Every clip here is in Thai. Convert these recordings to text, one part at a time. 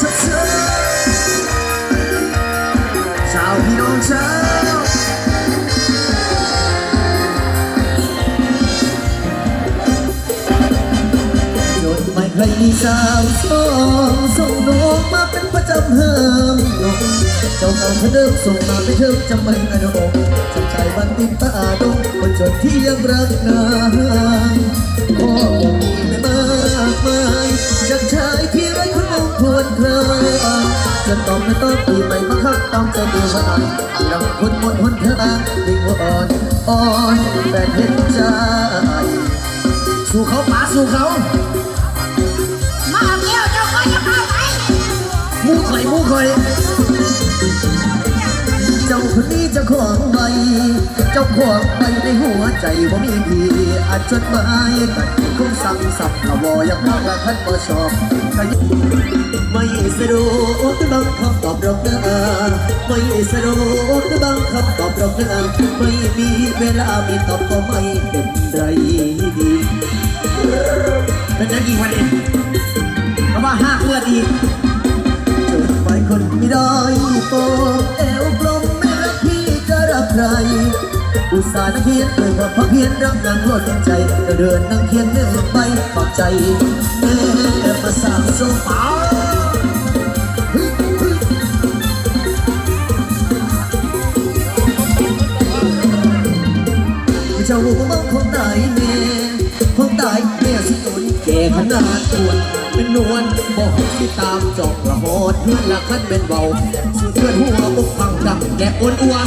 ชัดเจนชาวพี่น้องชาวจนไม่เคยมีสาวสองส่งน้องมาเป็นประจำเฮิมนงเจ้าเก่าเธอเดิมส่งมาไม่เทิมจำไม่อนุองจำใจบันติดตาดงคนจนที่ยังรักนางพ่อ นตอมไม่ต้องปีไม่บังคับต้องใจเดียววันรักคนหุ่นหุ่นเธอนางวิ่งอ่อนอ่อนแต่เห็นใจสู่เขาป่าสู่เขา มาเที่ยวเจ้าก็ยังเข้าไปมู่ข่อยมู่ข่อยาคนนี้เจะของใบเจ้าของใบในหัวใจบ่มีพี่อาจจดหมายกันคงสั่งสับละวอยังว่าว่าท่านบ่ชอบก็ยังไม่สะดวกบังคับตอบรับเด้อไม่สะดวกบังคับตอบรับเด้อไม่มีเวลามีตอบก็ไม่เป็นไรเป็นนักกี่วันเองเพราะว่าห้าเพื่อนอีกจดหมายคนไม่ได้โป รักใครอุตส่าห์นั่งเขียนเลยว่าพักเพียนรักนางรวดใจเดินนั่งเขียนหนึ่งใบปากใจแม่มาสร้างโซฟาเจ้าบ้องคงตายแม่คงตายแม่สิโดนแก่ขนาดปวดเป็นนวลบอกที่ตามจอ โหอดเพื่อนละขั้นเป็นเบาเพื่อนหัวอกฟังดังแกอ้วนอ้วน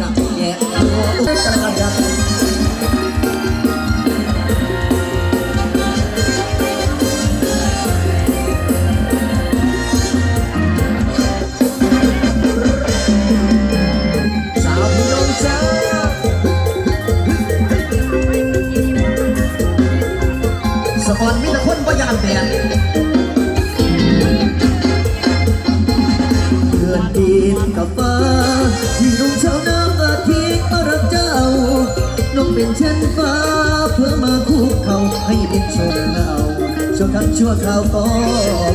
ดังแกหัวอกกระกันดัง ให้เป็นชมเงาชั่วครั้งชั่วคราวก็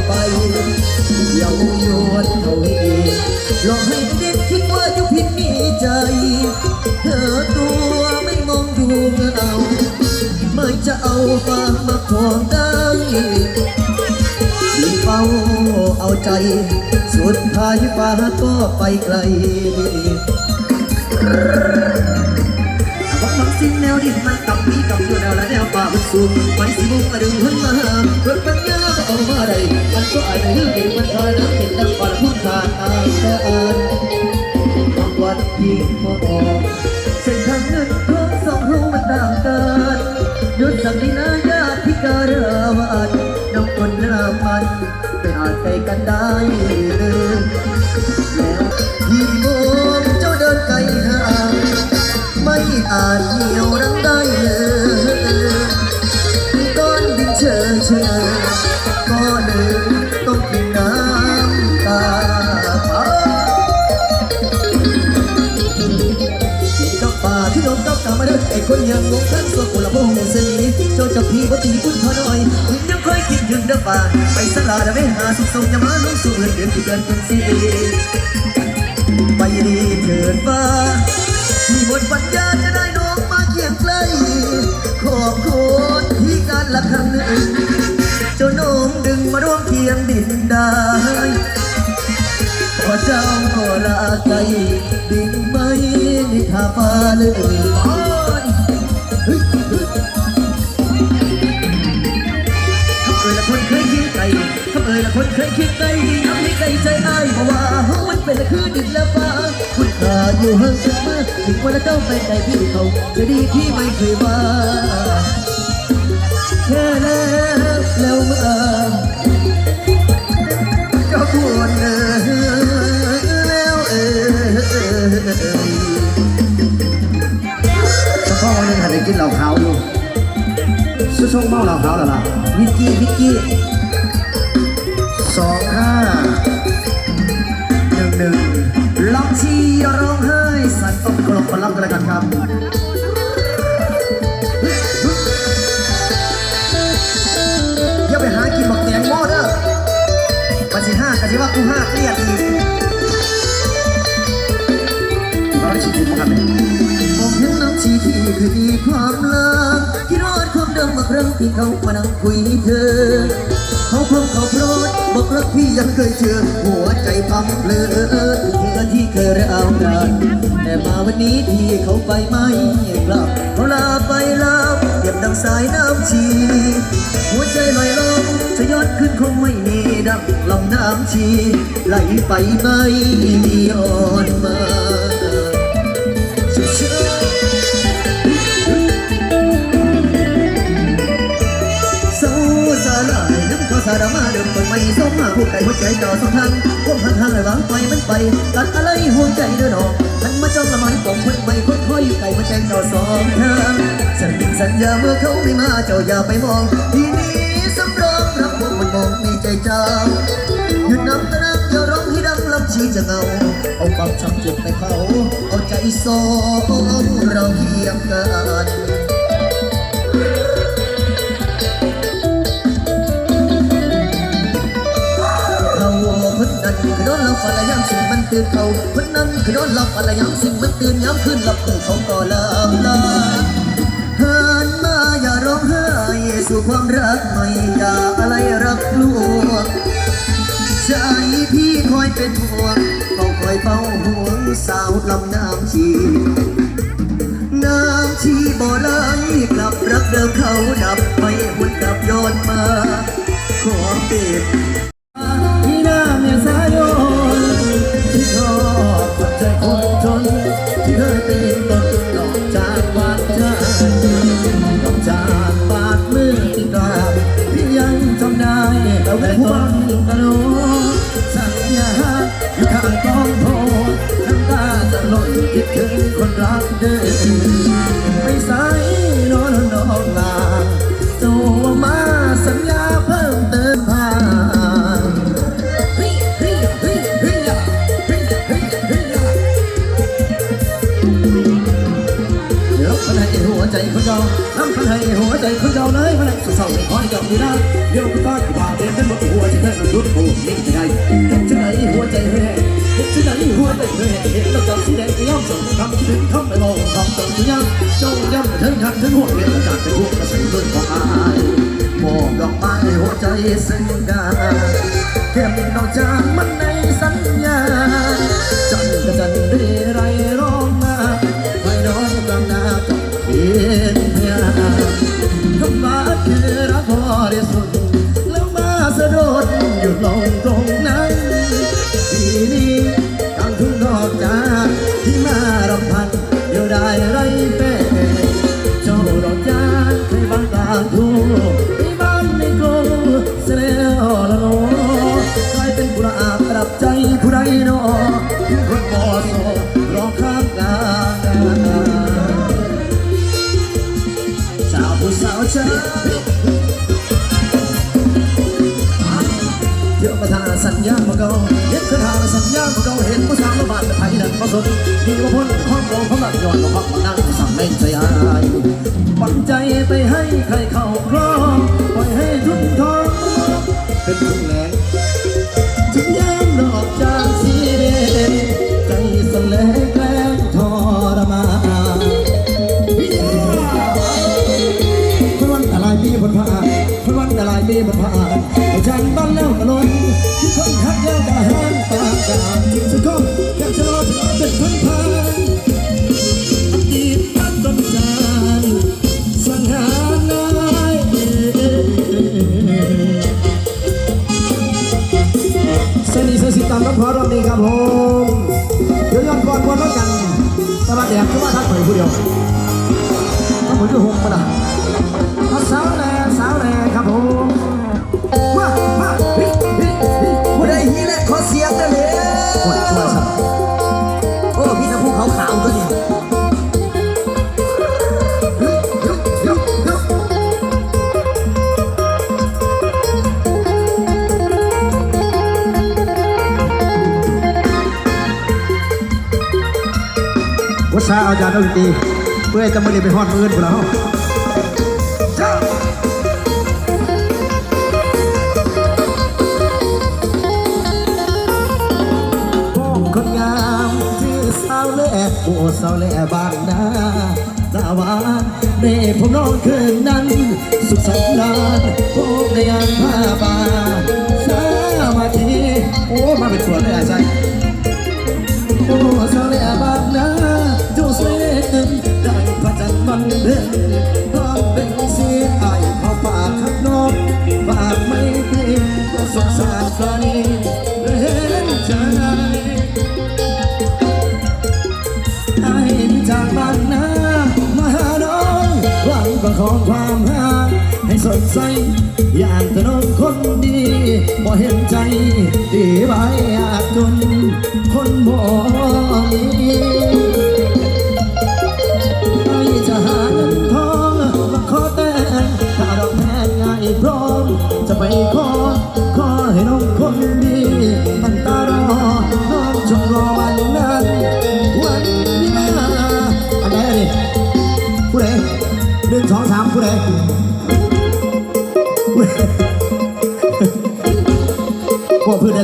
ไปเยาวยวนเขาอีกหลอกให้เด็กคิดว่าอยู่ผิดมีใจ เธอตัวไม่มองดูเงาไม่จะเอาฟ้ามาขวางได้ที่เฝ้าเอาใจ สุดท้ายฟ้าก็ไปไกล สิ่งแนวดินมันกับมีกับอยู่แนวและแนวป่ามันสูงไม่สิบุกกระดึงขึ้นมารถปัญญาก็เอามาได้มันก็อาจจะยืดเองมันทานเห็นดังปานพุ่งขาดอายแต่อ่านบางวันที่มองเส้นทางเงินทองสองหูมันต่างกันยุดสักดินาญาพิการวันน้องคนหน้ามันไม่อาจไปกันได้แล้วที่ม ที่โดนกับกามมาด้อไอ้คนยังงงทั้งส่วนกุหลาบหงเสนนี้เจ้าจะพีบ่ตีคุณพอน้อยคุณยังคอยคิดถึงเด้อป่าไปสลาด้อไปหาสุขสมยามาลงสู่เงินเดือนที่เดือนเป็นสีไปดีเถิดฟ้าที่หมดปัญญาจะได้น้องมาเคียงใกล้ขอบคุณที่การละครั้งหนึ่งเจ้าน้องดึงมาร่วมเคียงดินได้พอเจ้าก็ลาไกลดิ่ง ไม่นิทาฟ้าเลยเฮ้ยเฮ้ยถ้าเอ่ยละคนเคยคิดไกลถ้าเอ่ยละคนเคยคิดไกลทำให้ไกลใจอายมาว่าเฮามันเป็นละคือดินและฟ้าคุณขาดอยู่ห่างกันมากถึงวันละเจ้าไปไกลพี่เขาจะดีที่ไม่เคยมา ช่องเมาเหล้าขาวแล้วล่ะวิกกี้วิกกี้สองห้าหนึ่งหนึ่งล็อกชีร้องไห้สัตว์ต้องกลบมารับกันแล้วกันครับอย่าไปหากินบักแตงโมเด้อปันสิห้ากันสิว่ากูห้าเครียดอีกเราได้ชิมกันเลยมองเห็นน้ำชีที่คือมีความลังที่รอด ความเดิมเมื่อครั้งที่เขามานั่งคุยเธอ เขาคงเขาโปรดบอกรักพี่ยังเคยเจอหัวใจพังเพลอถึงเธอที่เคยเรากันแต่มาวันนี้ที่เขาไปไม่กลับเขาลาไปลาเก็บดังสายน้ำชีหัวใจลอยลงจะยอดขึ้นคงไม่มีดังลำน้ำชีไหลไปไม่มีย้อนมา สารมาเดิมต้นไม่สมมาผู้ไก่หัวใจจ่อสองทางก้มพันทางเลยวางไปมันไปตัดอะไรหัวใจเดินออกทันมาจ้องละไม้ปมเพิ่ไม่ค่อยค่อยไก่หัวใจจ่อสองทางฉันสัญญาเมื่อเขาไม่มาเจ้าอย่าไปมองทีนี้สำรองรับพวกมันมองมีใจเจ้าหยุดน้ำตะนักอย่าร้องให้ดังลำชีจะเงาเอาความช้ำเจ็บไปเผาเอาใจสองเราเคียงกัน ตื่นเขาคนนั้นคือโดนเราฝันและย้ำสิ่งมันตื่นย้ำขึ้นหลับตื่นเขาก็ลามลาหันมาอย่าร้องไห้สู่ความรักใหม่อย่าอะไรรักลวงใจพี่คอยเป็นห่วงเขาคอยเฝ้าห่วงสาวลำน้ำชีน้ำทีบ่ไหลกลับรักเดิมเขาดับไม่หวนกลับย้อนมาขอเปรียบ น้ำพันให้หัวใจคนเราเลยพันให้เศร้าๆไม่คอยจับไม่ได้เดี๋ยวก็ตายว่าเต็มเป็นหมดหัวใจแค่รุดหูนิ่งใจจะไหนหัวใจแห้งจะไหนหัวใจแห้งเห็นเราจับสีแดงจะย่อมส่งคำถึงคำไปมองคำติมถึงยังจ้องย้ำถึงทันถึงหัวเรียนจากเป็นหัวกระสุนด้วยความอายมองดอกไม้หัวใจซึ่งได้ ประธานสัญญามาเก่าเห็นคือทาสัญญามาเก่าเห็นผู้สาวมาบานไทยนั่นมาสนมีว่าพ้นข้อมองเขาหลับย้อนมาพักมานั่งสั่งเล่นใจอายปันใจไปให้ใครเข้าครองปล่อยให้ทุนทองเป็นทุ่งแหลงจึงย้ำดอกจานสีแดงใจสลายแกล้งทรมานคนวันแต่ลายปีบนผ่านคนวันแต่ลายปีบนผ่านฉันบ้านแล้วกระลน คิดคนทักแล้วกระหันปากกาจิตสุดคมแค่ชะลอเป็นพันพันอดีตพันต้นจานสังหารนายสนนี้เส้นสิตามรับพอรอบนี้ครับผมเดี๋ยวย้อนก่อนวนแล้วกันสวัสดีครับคือว่าทักเผยผู้เดียวทักเผยคือหงปะนะมาสาวแน่สาวแน่ ษาอาจารย์ดนตรีเพื่อจะไม่ได้ไปฮอดมืออื่นพวกเราคนงามชื่อสาวเล่โอ้สาวเล่บางนาตาวานเน่ผมน้องคืนนั้น สุขสันต์นานพบในยามผ้าบานสามาทีโอ้มาเป็นตัวเลยไอ้ใจ ของความหาให้สดใส อย่างถนนคนดีบ่เห็นใจตีใบอยากจนคนบ่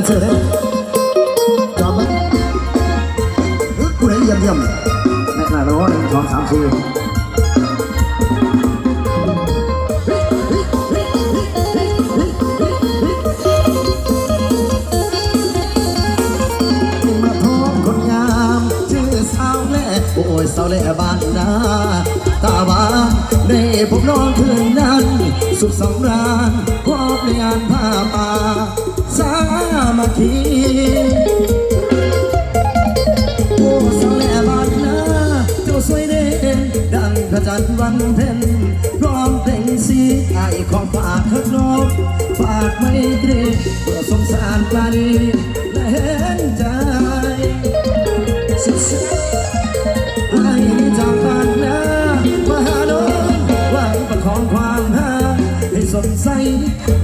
นเซอร์เลยจอบไหมกูได้ยี่ยมเยี่ยมแม่นาโรหนึ่งองสามสี่โอ้เล่บ้านนาตาบาในผมนอนคืนนั้น สุขสำราญพบในงาน เพื่สงสารปลาดีและเห็นใจสุดๆไอ้จากบ้านนามาหาโดนหวังประคองความหาให้สดใส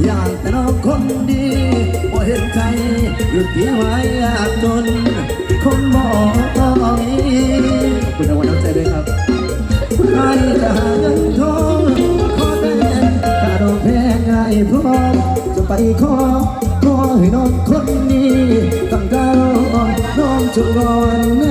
อยากแต่น้องคนดีพอเห็นใจหยุดที่ไว้อาจน thương con